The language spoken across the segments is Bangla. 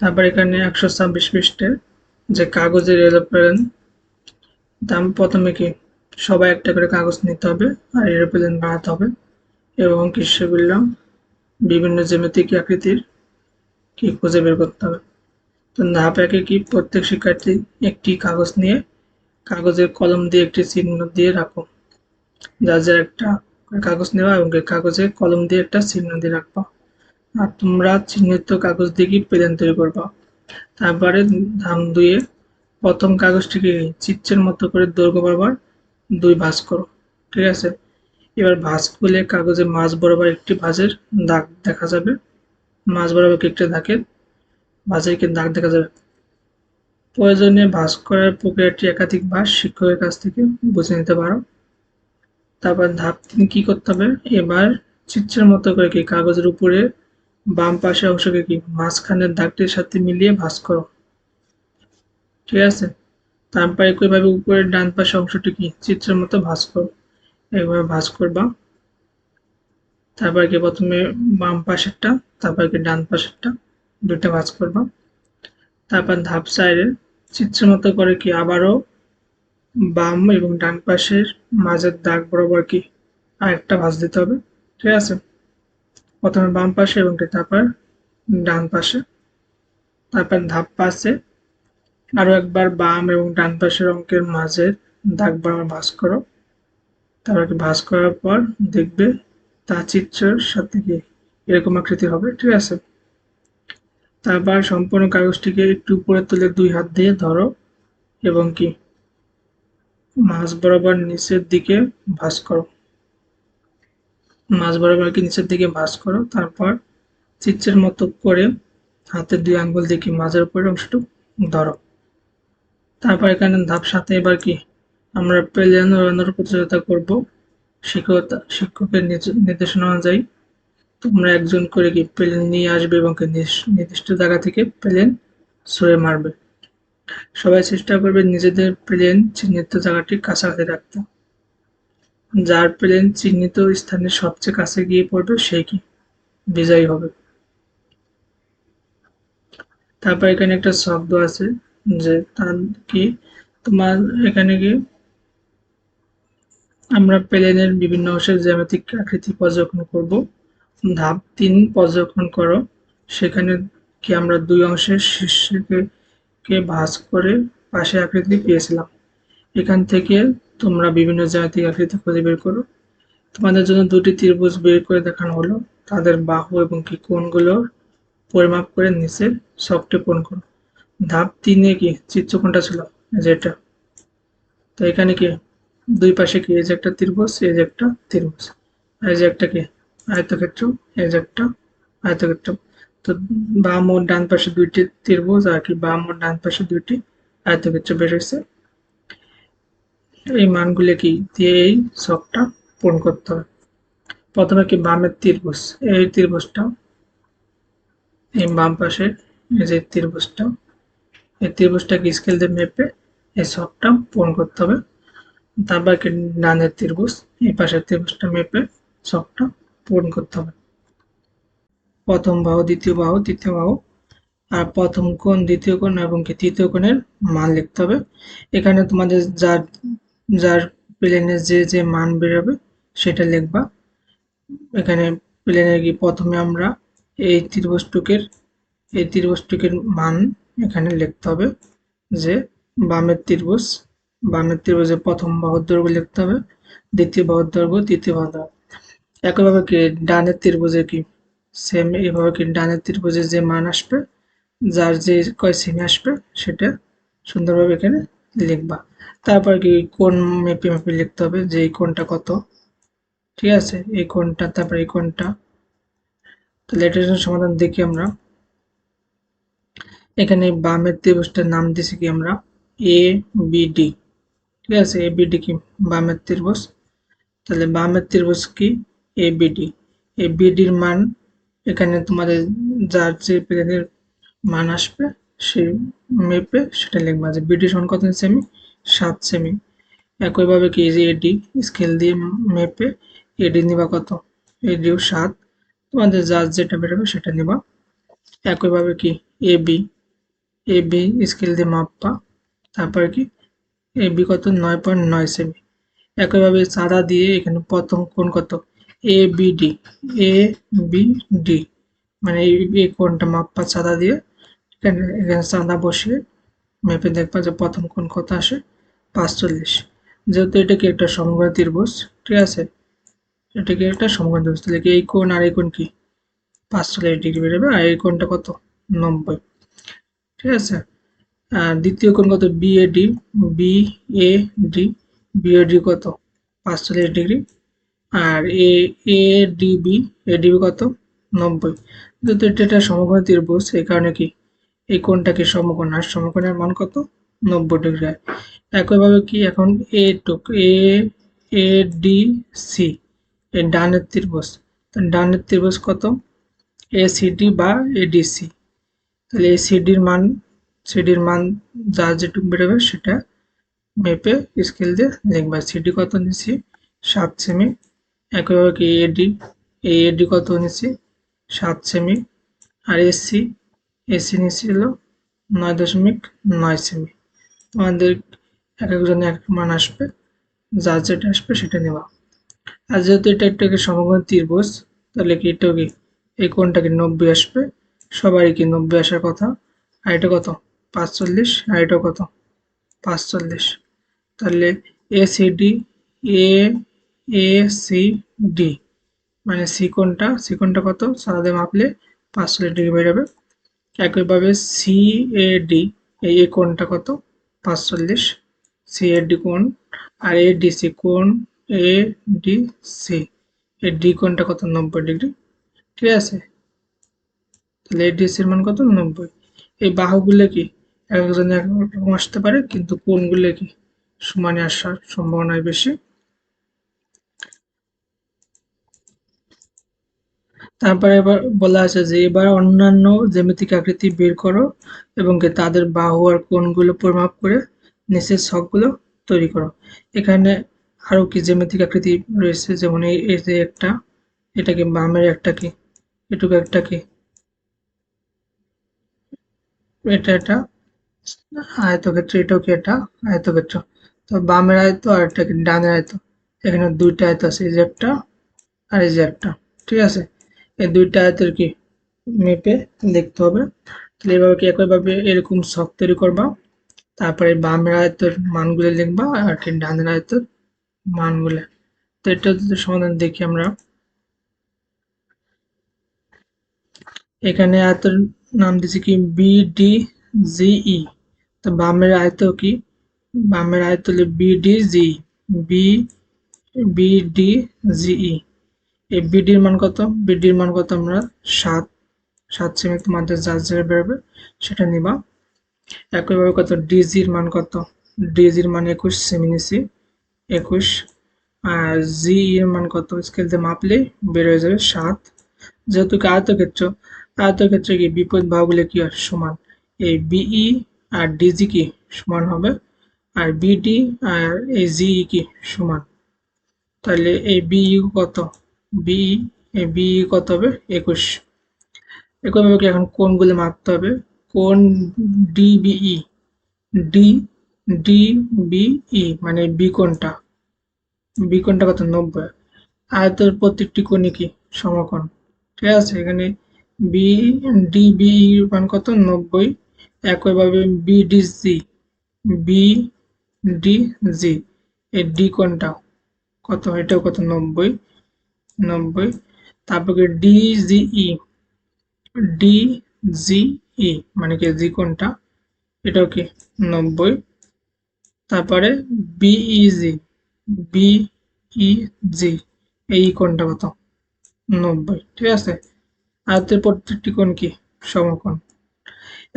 তারপর এখানে একশো ছাব্বিশ পৃষ্ঠের যে কাগজের এরোপ্লেন দাম প্রথমে কি সবাই একটা করে কাগজ নিতে হবে আর এরোপ্লেন বানাতে হবে এবং কি সেগুলো বিভিন্ন জ্যামিতিক আকৃতির কি খুঁজে বের করতে হবে। তো ধাপ একে কি প্রত্যেক শিক্ষার্থী একটি কাগজ নিয়ে কাগজের কলম দিয়ে একটি চিহ্ন দিয়ে রাখো। যার যার একটা কাগজ নেওয়া এবং কাগজে কলম দিয়ে একটা চিহ্ন দিয়ে রাখবা। আর তোমরা চিহ্নিত কাগজ দিয়ে কি প্লেন তৈরি করবা। তারপরে ধাম দুয়ে প্রথম কাগজটিকে চিত্রের মতো করে দৈর্ঘ্য বরাবর দুই ভাঁজ করো, ঠিক আছে? এবার ভাঁজ করলে কাগজে মাঝ বরাবর একটি ভাঁজের দাগ দেখা যাবে। মাঝ বরাবর একটি দাগের, ভাঁজের দাগ দেখা যাবে। প্রয়োজনে ভাঁজ করার প্রক্রিয়াটি একাধিক ভাঁজ শিক্ষকের কাছ থেকে বুঝে নিতে পারো। তারপর ধাপ তিন কি করতে হবে? এবার চিত্রের মতো করে কি কাগজের উপরে বাম পাশে অংশকে কি? মাঝখানের দাগটির সাথে মিলিয়ে ভাঁজ করো। ঠিক আছে? তারপর একইভাবে উপরের ডান পাশে অংশটি কি? চিত্রের মতো ভাঁজ করো। এইভাবে ভাঁজ করবা। তারপর কি? প্রথমে বাম পাশেরটা, তারপর কি? ডান পাশেরটা দুইটা ভাঁজ করবা। তারপর ধাপ সাইডে চিত্রের মতো করে কি? আবারও বাম এবং ডান পাশের মাঝের দাগ বরাবর কি? আরেকটা ভাঁজ দিতে হবে। ঠিক আছে? প্রথমে বাম পাশে এবং তারপর ডান পাশে, তারপর ধাপ পাশে, আরও একবার বাম এবং ডান পাশের অঙ্কের মাঝের দাগ বরাবর ভাঁজ করো। তারপর ভাঁজ করার পর দেখবে তা চিত্রের সাথে কি এরকম আকৃতি হবে, ঠিক আছে? তারপর সম্পূর্ণ কাগজটিকে একটু উপরে তুলে দুই হাত দিয়ে ধরো এবং কি মাছ বরাবর নিচের দিকে ভাঁজ করো। মাঝ বরাবর কি নিচের দিকে ভাঁজ করো, তারপর চিত্রের মতো করে হাতের দুই আঙ্গুল দিয়ে কি মাঝের উপরের অংশটুকু ধরো। তারপর এখানে ধাপ সাথে এবার কি আমরা প্লেন রান্নার প্রতিযোগিতা করব। শিক্ষকতা, শিক্ষকের নির্দেশনা অনুযায়ী তোমরা একজন করে কি প্লেন নিয়ে আসবে এবং নির্দিষ্ট জায়গা থেকে প্লেন ছুঁড়ে মারবে। সবাই চেষ্টা করবে নিজেদের প্লেন চিহ্নিত জায়গাটি কাছাকাছি রাখতে। যার প্লেন চিহ্নিত স্থানের সবচেয়ে কাছে গিয়ে পড়বে সে কি? বিজয়ী হবে। তারপর এখানে একটা শব্দ আছে যে তার কি? তোমার এখানে কি? আমরা প্লেনের বিভিন্ন অংশের জ্যামিতিক আকৃতি পর্যবেক্ষণ করব। ধাপ তিন পর্যবেক্ষণ করো। সেখানে কি আমরা দুই অংশের শীর্ষকে কে ভাঁজ করে পাশে আকৃতি পেয়েছিলাম। এখান থেকে তোমরা বিভিন্ন জ্যামিতিক আকৃতি খুঁজে বের করো। তোমাদের জন্য দুটি ত্রিভুজ বের করে দেখানো হলো। তাদের বাহু এবং কি কোণগুলো পরিমাপ করে নিচের সবটে পূরণ করো। ধাপ তিনে কি চিত্র কোনটা ছিল? এই যে এটা। তো এখানে কি দুই পাশে কি? এই যে একটা ত্রিভুজ, এই যে একটা ত্রিভুজ। এই যে একটা কি? আয়তক্ষেত্র, এই যে একটা আয়তক্ষেত্র। তো বাম ও ডান পাশে দুইটি ত্রিভুজ আর কি বাম ও ডান পাশে দুইটি আয়তক্ষেত্র বের হয়েছে। এই মানগুলো কি দিয়ে এই সবটা পূরণ করতে হবে। প্রথমে কি বামের ত্রিভুজ, এই ত্রিভুজটা, এই বাম পাশে যে ত্রিভুজটা, এই ত্রিভুজটাকে স্কেল দিয়ে মেপে এই সবটা পূরণ করতে হবে। তারপর কি ডানের ত্রিভুজ, এই পাশের ত্রিভুজটা মেপে সবটা পূরণ করতে হবে। প্রথম বাহু, দ্বিতীয় বাহু, তৃতীয় বাহু, আর প্রথম কোণ, দ্বিতীয় কোণ এবং কি তৃতীয় কোণের মান লিখতে হবে। এখানে তোমাদের যার যার প্লেনের যে যে মান বেরোবে সেটা লিখবা। এখানে প্লেনের কি প্রথমে আমরা এই ত্রিভুজটুকের এই ত্রিভুজটুকের মান এখানে লিখতে হবে যে বামের ত্রিভুজ বামের ত্রিভুজে প্রথম বাহুর লিখতে হবে, দ্বিতীয় বাহুর তৃতীয় বাহুর একইভাবে কি ডানের ত্রিভুজে কি? সেম এইভাবে কি ডানের ত্রিভুজে যে মান আসবে, যার যে কয় সেমি আসবে সেটা সুন্দরভাবে এখানে লিখবা। তারপর কি কোন মেপে মেপে লিখতে হবে যে এই কোনটা কত? ঠিক আছে, এই কোনটা তারপর এই কোনটা তাহলে এটার সমাধান দেখি আমরা। এখানে বামের ত্রিভুজটার নাম দিছি কি আমরা? এ বি ডি ঠিক আছে এ বি ডি কি? বামের ত্রিভুজ। তাহলে বামের ত্রিভুজ কি? A B D A B ডির মান এখানে তোমাদের যার যে প্লেনের মান আসবে, সেই মেপে সেটা লিখবা যে বিডি সমান কত সেমি সাত সেমি একইভাবে কি এই যে এডি স্কেল দিয়ে মেপে এডি নিবা কত? এডিও সাত। তোমাদের যার যেটা বেরোবে সেটা নিবা। একইভাবে কি A B A B scale দিয়ে মাপবা। তারপর কি এ বি কত? নয় পয়েন্ট নয় সেমি একইভাবে চাঁদা দিয়ে এখানে প্রথম কোণ কত? A B D A B D মানে এই কোণটা মাপবা চাঁদা দিয়ে। এখানে এখানে চাঁদা বসিয়ে মেপে দেখবা যে প্রথম কোণ কত আসে। পাঁচচল্লিশ। যেহেতু এটা কি একটা সমগ্র ত্রিভুজ ঠিক আছে? এটা কি একটা সমগ্র ত্রিভুজ তাহলে এই কোণ আর এই কোণ কি? পাঁচচল্লিশ ডিগ্রি বেরোবে আর এই কোণটা কত? নব্বই। ঠিক আছে? আর দ্বিতীয় কোণ কত? BAD B A D B A D কত? পাঁচচল্লিশ degree. R A A D B A D B কত? নব্বই। যেহেতু এটা একটা সমকোণ ত্রিভুজ এই কারণে কি? এই কোণটাকে সমকোণ আর সমকোণের মান কত? নব্বই ডিগ্রি একইভাবে কি এখন এ টুক এ এ ডি সি এই ডানের ত্রিভুজ ডানের ত্রিভুজ কত? এ সিডি বা এডিসি তাহলে এই সিডির মান সিডির মান যা যেটুকু বেরোবে সেটা মেপে স্কেল দিয়ে লিখবা সিডি কত নিচ্ছি? সাত সেমি। একইভাবে কি এডি এডি কত নিচ্ছি? সাত সেমি। আর এসি এসি নিচ্ছিল নয় দশমিক নয় সেমি। তোমাদের এক একজনে এক মান আসবে যা যেটা আসবে সেটা নেওয়া। আর যেহেতু এটা একটা সমগ্র ত্রিভুজ তাহলে কি এটা কি? এই কি নব্বই আসবে? সবারই কি নব্বই আসার কথা? আর এটা কত? পাঁচচল্লিশ। আর এটা কত? পাঁচচল্লিশ। তাহলে A C D A A C D মানে সি কোণটা সি কত? সাদা মাপলে পাঁচচল্লিশ ডিগ্রি বের হবে। একইভাবে সি এ ডি এই এ কোণটা কত? পাঁচচল্লিশ, সি এর ডি কোণ, আর A D C A D C. এর ডি কোণটা কত? নব্বই ডিগ্রি। ঠিক আছে? তাহলে এই ডিসির মান কত? নব্বই। এই বাহুগুলো কি এক একজন এক রকম আসতে পারে, কিন্তু কোণগুলো কি? সমানে আসার সম্ভাবনায় বেশি। তারপরে এবার বলা আছে যে, এবার অন্যান্য জ্যামিতিক আকৃতি বের করো এবং তাদের বাহু আর কোণগুলো পরিমাপ করে নিচের ছকগুলো তৈরি করো। এখানে আরও কি জ্যামিতিক আকৃতি রয়েছে? যেমন এই যে একটা, এটা কি বামের একটা কি? এটুকু একটা কি? এটা এটা আয়তক্ষেত্র, এটাও কি এটা আয়তক্ষেত্র? তো বামের আয়ত আর একটা কি, ডানের আয়ত। এখানে দুইটা আয়ত আছে, এই যে একটা আর এই যে একটা। ঠিক আছে? এই দুইটা আয়তের কি মেপে দেখতে হবে। তাহলে এভাবে কি একইভাবে এরকম শখ তৈরি করবা? তারপরে বামের আয়তের মানগুলো লিখবা আর কি ডানের আয়তের মানগুলো। তো এটা যদি সমাধান দেখি আমরা। এখানে আয়তের নাম দিচ্ছি কি? বিডি জিই তো বামের আয়ত কি? বামের আয়ত হলে B D G B B D G E এই বিডির মান কত? বিডির মান কত আমরা? সাত। সাত সেমি তোমাদের যা যা বেরোবে, সেটা নিবা। একইভাবে কত? ডিজির মান কত? ডিজির মান একুশ, সেমি নিছি, একুশ। আর জি এর মান কত? স্কেল দিয়ে মাপলে বের হয়ে যাবে সাত। যেহেতু কি আয়তক্ষেত্র? আয়তক্ষেত্রে কি? বিপরীত বাহুগুলো কি সমান। এই বিই আর ডিজি কি? সমান হবে। আর বিডি আর এই জিই কি? সমান। তাহলে এই বিই কত? এই বিই কত হবে? একুশ। একইভাবে এখন কোনগুলো মাপতে হবে? কোন ডিবিই ডি ডিবিই মানে বি কোনটা? বি কোনটা কত? নব্বই। আয়তের প্রত্যেকটি কোণই কি? সমকোণ। ঠিক আছে, এখানে বি ডিবি মান কত? নব্বই। একইভাবে বিডিজি বি, ডি জি এই ডি কোনটা? কত? এটাও কত? নব্বই। নব্বই তারপরে ডিজিই ডিজিই মানে কি জি কোনটা? এটাও কি নব্বই তারপরে বিইজি বিইজি এই কোনটা কত? নব্বই ঠিক আছে? আয়তের প্রত্যেকটি কোণ কি? সমকোণ।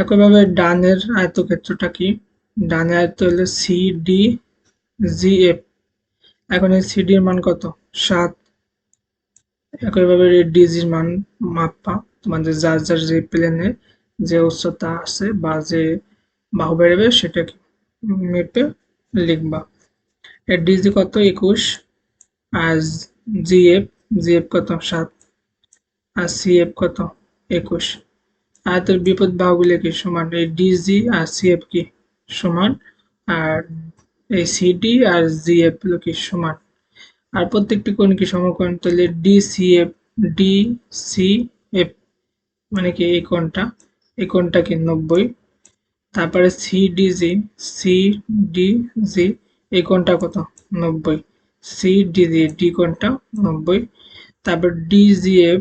একইভাবে ডানের আয়তক্ষেত্রটা কি? ডানের আয়ত্ত হলো সি ডি জি এফ এখন এই সিডির মান কত? সাত। একইভাবে ডিজির মান মাপা তোমাদের যার যার যে প্লেনে যে উচ্চতা আছে বা যে বাহু বেরোবে সেটা মেপে লিখবা। এর ডিজি কত? একুশ। আর জি জিএফ জিএফ কত? সাত। আর সিএফ কত? একুশ। আয়তের বিপদ বাহুগুলো কি সমান? এই ডিজি আর সিএফ কি সমান? আর এই সিডি আর জিএফগুলো কি সমান? আর প্রত্যেকটি কোণ কি সমকোণ? তাহলে D C F D C F মানে কি এই কোণটা? এই কোণটা কি নব্বই। তারপরে সিডিজি সিডিজি এই কোণটা কত? নব্বই। সিডিজি ডি কোণটা নব্বই। তারপর ডিজিএফ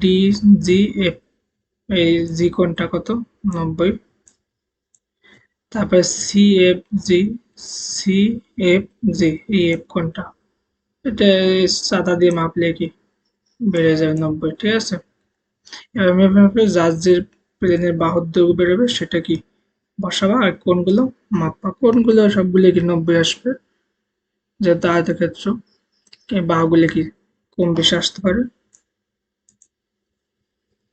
ডিজিএফ এই জি কোণটা কত? নব্বই। তারপরে সিএফজি সিএফজি এই এফ কোণটা। এটা সাদা দিয়ে মাপলে কি বেড়ে যাবে নব্বই ঠিক আছে এবার আমি আপনাকে জাজের প্লেনের বাহুর দৈর্ঘ্য বেরোবে সেটা কি বসাবা আর কোনগুলো মাপা কোনগুলো সবগুলো কি নব্বই আসবে যেহেতু আয়তক্ষেত্র বাহুগুলো কি কম বেশি আসতে পারে